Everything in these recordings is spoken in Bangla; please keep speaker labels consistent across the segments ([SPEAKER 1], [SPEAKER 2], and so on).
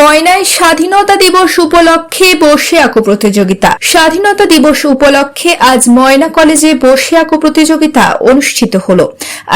[SPEAKER 1] ময়নায় স্বাধীনতা দিবস উপলক্ষে বসে আঁকো প্রতিযোগিতা। স্বাধীনতা দিবস উপলক্ষে আজ ময়না কলেজে বসে আঁকো প্রতিযোগিতা অনুষ্ঠিত হল।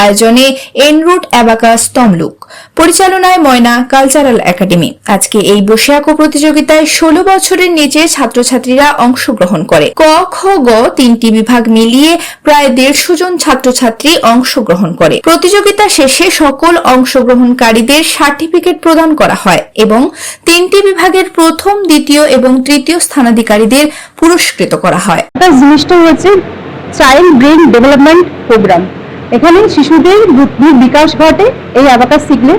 [SPEAKER 1] আয়োজনে এনরুট অ্যাবাকাস তমলুক। পরিচালনায় ময়না কালচারাল একাডেমি। আজকে এই বসে আঁকো প্রতিযোগিতায় ষোলো বছরের নিচে ছাত্রছাত্রীরা অংশগ্রহণ করে। ক, খ, গ তিনটি বিভাগ মিলিয়ে প্রায় দেড়শো জন ছাত্রছাত্রী অংশগ্রহণ করে। প্রতিযোগিতা শেষে সকল অংশগ্রহণকারীদের সার্টিফিকেট প্রদান করা হয় এবং তিনটি বিভাগের প্রথম, দ্বিতীয় এবং তৃতীয় স্থানাধিকারীদের পুরস্কৃত করা হয়।
[SPEAKER 2] জিনিসটা হচ্ছে চাইল্ড ব্রেন ডেভেলপমেন্ট প্রোগ্রাম। এখানে শিশুদের বিকাশ ঘটে, এই অ্যাবাকাস শিখলে।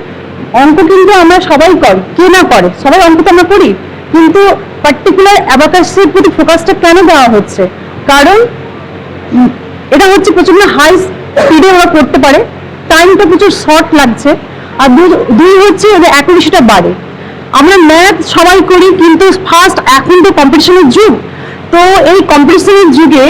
[SPEAKER 2] অঙ্ক কিন্তু আমরা সবাই করি, কে না করে? সবাই অঙ্ক তো আমরা করি। কিন্তু পার্টিকুলার অ্যাবাকাসের প্রতি ফোকাসটা কেন দেওয়া হচ্ছে? কারণ এটা হচ্ছে প্রচণ্ড হাই স্পিডে ওরা করতে পারে। টাইমটা প্রচুর শর্ট লাগছে। আর দুই হচ্ছে ওদের অ্যাকুরেসিটা বাড়ে। আমরা ম্যাথ সবাই করি, কিন্তু ফার্স্ট এখন তো কম্পিটিশনের যুগ। তো এই কম্পিটিশনের যুগে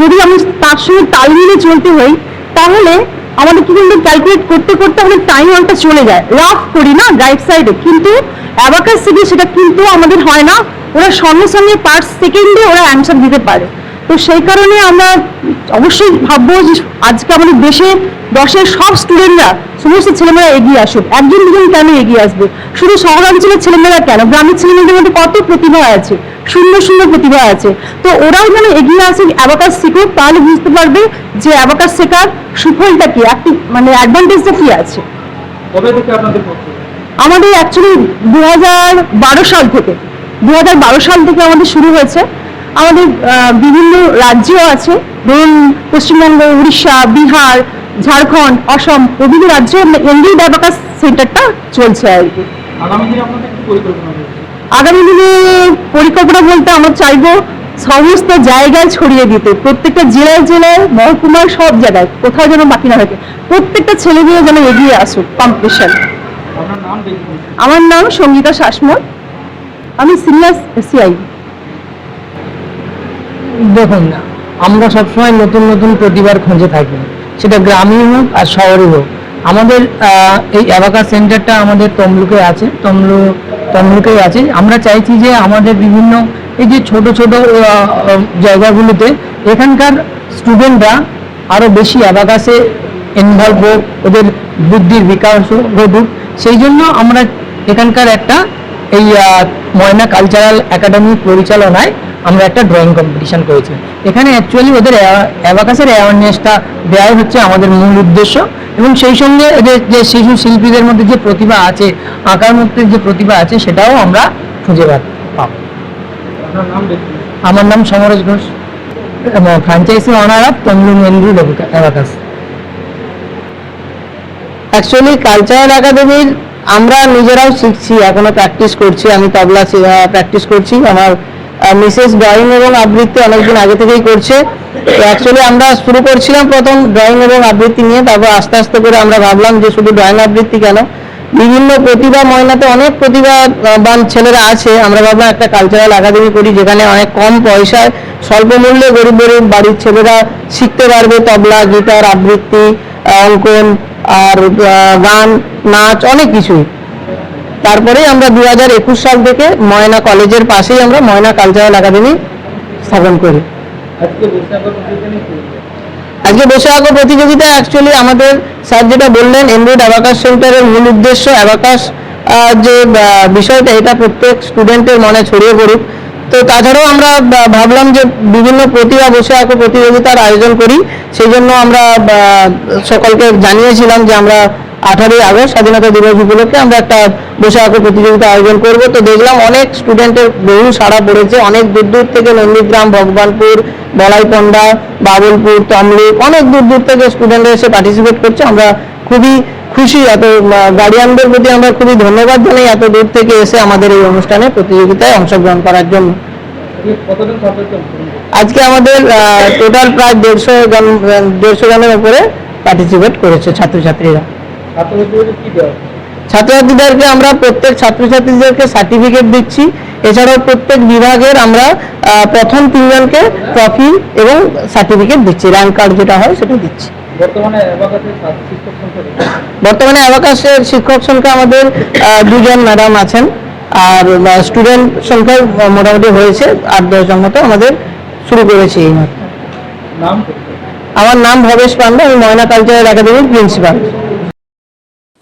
[SPEAKER 2] যদি আমি তার সঙ্গে তাল মিলিয়ে চলতে হই, তাহলে আমাদের কি কিন্তু ক্যালকুলেট করতে করতে আমাদের টাইম অনেকটা চলে যায়। রাফ করি না রাইট সাইডে কিন্তু অ্যাবাকাস থেকে সেটা কিন্তু আমাদের হয় না। ওরা সঙ্গে সঙ্গে পার সেকেন্ডে ওরা অ্যান্সার দিতে পারে। তো সেই কারণে আমরা অবশ্যই ভাববো যে আজকে আমাদের দেশে দশের সব স্টুডেন্টরা সমস্ত ছেলেমেয়েরা এগিয়ে আসুক। একজন দুজন কেন এগিয়ে আসবে? শুধু শহরাঞ্চলের ছেলেমেয়েরা কেন? গ্রামের ছেলেমেয়েদের মধ্যে কত প্রতিভা আছে? সুন্দর সুন্দর প্রতিভা আছে। তো ওরাও যেন এগিয়ে আসে অ্যাবাকাস শিখুক তাহলে বুঝতে পারবে যে অ্যাবাকাস শেখার সুফলটা কি একটি মানে অ্যাডভান্টেজটা কি আছে। আমাদের অ্যাকচুয়ালি দু বারো সাল থেকে দু বারো সাল থেকে আমাদের শুরু হয়েছে। আমাদের বিভিন্ন রাজ্যও আছে। ধরুন পশ্চিমবঙ্গ উড়িষ্যা বিহার ঝাড়খণ্ড অসম বিভিন্ন রাজ্যে এনডি ডাবাকাস সেন্টারটা চলছে আর কি।
[SPEAKER 3] আগামী দিনে পরিকল্পনা
[SPEAKER 2] বলতে আমরা চাইব সমস্ত জায়গায় ছড়িয়ে দিতে। প্রত্যেকটা জেলায় জেলায় মহকুমায় সব জায়গায় কোথাও যেন বাকি না থাকে। প্রত্যেকটা ছেলে মেয়ে যেন এগিয়ে আসুক কম্পিটিশন আমার নাম সঙ্গীতা শাসমল। আমি সিনিয়র সিআই
[SPEAKER 4] দেখুন আমরা সবসময় নতুন নতুন প্রতিভার খুঁজে থাকি। সেটা গ্রামীণ হোক আর শহরে হোক। আমাদের এই অ্যাবাকা সেন্টারটা আমাদের তমলুকে আছে, তমলু, তমলুকেই আছে। আমরা চাইছি যে আমাদের বিভিন্ন এই যে ছোট ছোট জায়গাগুলোতে এখানকার স্টুডেন্টরা আরও বেশি অ্যাবাকাসে ইনভলভ হোক, ওদের বুদ্ধির বিকাশ ঘটুক। সেই জন্য আমরা এখানকার একটা এই ময়না কালচারাল একাডেমির পরিচালনায় আমরা একটা ড্রয়িং কম্পিটিশন করেছি। এখানে অ্যাকচুয়ালি ওদের অ্যাবাকাসের অ্যাওয়ারনেসটা দেওয়াই হচ্ছে আমাদের মূল উদ্দেশ্য এবং সেই সঙ্গে এদের যে শিশু শিল্পীদের মধ্যে যে প্রতিভা আছে, আঁকার মধ্যে যে প্রতিভা আছে, সেটাও আমরা খুঁজে পাবো। আমার নাম Samaresh Ghosh franchise owner of তমলু মেন্দ্রু অ্যাবাকাস অ্যাকচুয়ালি কালচারাল একাডেমির আমরা নিজেরাও শিখছি, এখনও প্র্যাকটিস করছি, আমি তবলা প্র্যাকটিস করছি। আমার মিসেস ড্রয়িং এবং আবৃত্তি অনেকদিন আগে থেকেই করছে। অ্যাকচুয়ালি আমরা শুরু করছিলাম প্রথম ড্রয়িং এবং আবৃত্তি নিয়ে, তারপর আস্তে আস্তে করে আমরা ভাবলাম যে শুধু ড্রয়িং আবৃত্তি কেন? বিভিন্ন প্রতিভা ময়নাতে অনেক প্রতিভাবান ছেলেরা আছে। আমরা ভাবলাম একটা কালচারাল একাডেমি করি যেখানে অনেক কম পয়সায় স্বল্প মূল্যে গরিব গরিব বাড়ির ছেলেরা শিখতে পারবে, তবলা, গিটার, আবৃত্তি অঙ্কন আর গান, নাচ, অনেক কিছুই। তারপরে আমরা দু হাজার একুশ সাল থেকে ময়না কলেজের পাশেই আমরা ময়না কালচারাল একাডেমি স্থাপন করি।
[SPEAKER 3] আজকে বসে আঁকার প্রতিযোগিতা
[SPEAKER 4] আঁকো অ্যাকচুয়ালি আমাদের স্যার যেটা বললেন এমরুড অ্যাবাকাস সেন্টারের মূল উদ্দেশ্য অ্যাবাকাস যে বিষয়টা এটা প্রত্যেক স্টুডেন্টের মনে ছড়িয়ে পড়ুক। তো তাছাড়াও আমরা ভাবলাম যে বিভিন্ন প্রতিভা বসে আঁকো প্রতিযোগিতার আয়োজন করি। সেই জন্য আমরা সকলকে জানিয়েছিলাম যে আমরা আঠারোই আগস্ট স্বাধীনতা দিবস উপলক্ষে আমরা একটা বসে আঁকো প্রতিযোগিতা আয়োজন করব। তো দেখলাম অনেক স্টুডেন্টের বহু সাড়া পড়েছে। অনেক দূর দূর থেকে নন্দীগ্রাম, ভগবানপুর বলাইপন্ডা বাবুলপুর, তমলুক অনেক দূর দূর থেকে স্টুডেন্টরা এসে পার্টিসিপেট করছে। আমরা খুবই খুশি। এত গার্ডিয়ানদের প্রতি আমরা খুবই ধন্যবাদ জানাই এত দূর থেকে এসে আমাদের এই অনুষ্ঠানে প্রতিযোগিতায় অংশগ্রহণ করার জন্য।
[SPEAKER 3] আজকে
[SPEAKER 4] আমাদের টোটাল প্রায় দেড়শো জন, দেড়শো জনের উপরে পার্টিসিপেট করেছে ছাত্রছাত্রীরা। ছাত্রছাত্রীদেরকে আমরা প্রত্যেক ছাত্রছাত্রীদেরকে সার্টিফিকেট দিচ্ছি। এছাড়াও প্রত্যেক বিভাগের আমরা প্রথম তিনজনকে ট্রফি এবং সার্টিফিকেট দিচ্ছি। র্যাঙ্ক কার্ড যেটা হয় সেটা দিচ্ছি।
[SPEAKER 3] বর্তমানে অ্যাবাকাসের শিক্ষক সংখ্যা
[SPEAKER 4] অ্যাবাকাশের শিক্ষক সংখ্যা আমাদের দুজন ম্যাডাম আছেন। আর স্টুডেন্ট সংখ্যা মোটামুটি হয়েছে। আট দশ জন মতো আমাদের শুরু করেছি এই। আমার নাম ভবেশ পান্ডা আমি ময়না কালচারাল একাডেমির প্রিন্সিপাল